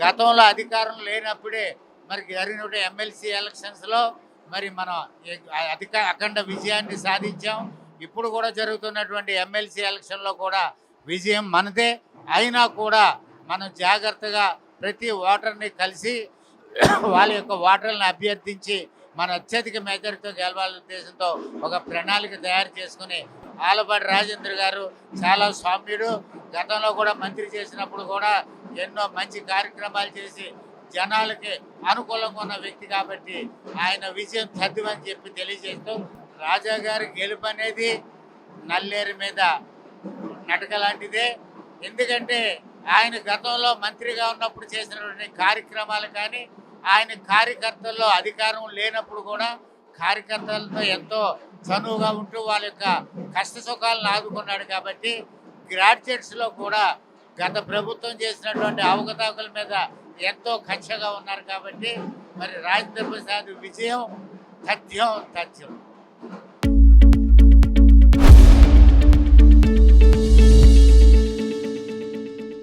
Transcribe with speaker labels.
Speaker 1: గతంలో అధికారం లేనప్పుడే మరి జరిగిన ఎమ్మెల్సీ ఎలక్షన్స్లో మరి మనం అధిక అఖండ విజయాన్ని సాధించాం. ఇప్పుడు కూడా జరుగుతున్నటువంటి ఎమ్మెల్సీ ఎలక్షన్లో కూడా విజయం మనదే. అయినా కూడా మనం జాగ్రత్తగా ప్రతి ఓటర్ని కలిసి వాళ్ళ యొక్క ఓటర్లను అభ్యర్థించి మన అత్యధిక మెజారిటీతో గెలవాలనే ఉద్దేశంతో ఒక ప్రణాళిక తయారు చేసుకుని ఆలపాటి రాజేంద్ర గారు చాలా సౌమ్యుడు గతంలో కూడా మంత్రి చేసినప్పుడు కూడా ఎన్నో మంచి కార్యక్రమాలు చేసి జనాలకి అనుకూలంగా ఉన్న వ్యక్తి కాబట్టి ఆయన విజయం తథ్యమని చెప్పి తెలియజేస్తూ రాజా గారి గెలుపు అనేది నల్లేరు మీద నటక లాంటిదే. ఎందుకంటే ఆయన గతంలో మంత్రిగా ఉన్నప్పుడు చేసినటువంటి కార్యక్రమాలు కానీ ఆయన కార్యకర్తల్లో అధికారం లేనప్పుడు కూడా కార్యకర్తలతో ఎంతో చనువుగా ఉంటూ వాళ్ళ యొక్క కష్ట సుఖాలను ఆదుకున్నాడు కాబట్టి గ్రాడ్యుయేట్స్లో కూడా గత ప్రభుత్వం చేసినటువంటి అవకతవకల మీద ఎంతో కక్షగా ఉన్నారు కాబట్టి మరి రాజేంద్ర ప్రసాద్ విజయం తథ్యం తథ్యం.